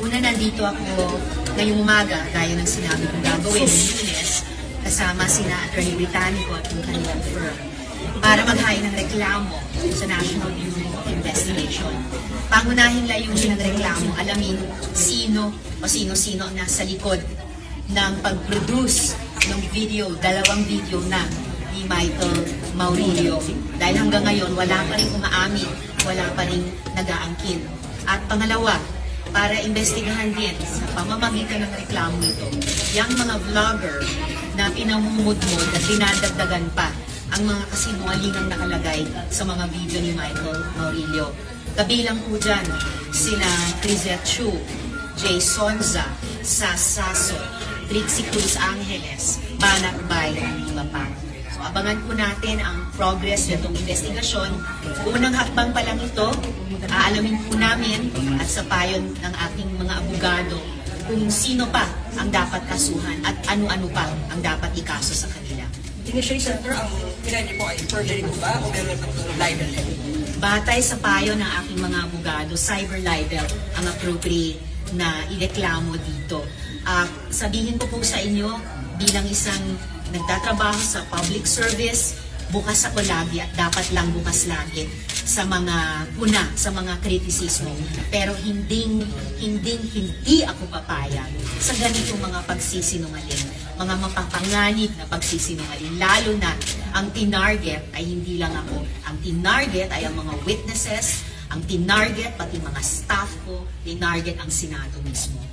Una, nandito ako ngayong umaga, gaya ng sinabi kong gagawin ng Lunes, kasama sina Attorney Britannico at yung kanilang firm para maghain ng reklamo sa National Bureau of Investigation. Pangunahing layunin ng reklamo, alamin sino o sino-sino ang nasa likod ng pag-produce ng video, dalawang video na ni Michael Maurilio. Dahil hanggang ngayon, wala pa rin umaamin, wala pa rin nag-aangkin. At pangalawa, para imbestigahan din sa pamamagitan ng reklamo ito, yung mga vlogger na pinamumudmod at dinadagdagan pa ang mga kasinungalingang nakalagay sa mga video ni Michael Maurilio. Kabilang po dyan sina Crisette Chu, Jay Sonza, Sasaso, Trixie Cruz Angeles, Banat Bay, at iba pa. So abangan po natin ang progress nitong investigasyon. Unang hakbang pa lang ito, aalamin po namin at sa payon ng aking mga abogado kung sino pa ang dapat kasuhan at ano-ano pa ang dapat ikaso sa kanila. Initially, Senator, ang pinanyo po ay perjury po ba o meron ng libel? Batay sa payo ng aking mga abogado, cyber libel ang appropriate na ireklamo dito. Ah, sabihin ko po sa inyo, bilang isang nagtatrabaho sa public service, bukas ako lagi at dapat lang bukas lagi sa mga puna, sa mga kritisismo. Pero hindi, hindi, hindi ako papayag sa ganitong mga pagsisinungaling, mga mapapanganib na pagsisinungaling. Lalo na ang tinarget ay hindi lang ako. Ang tinarget ay ang mga witnesses, ang tinarget pati mga staff ko, tinarget ang Senado mismo.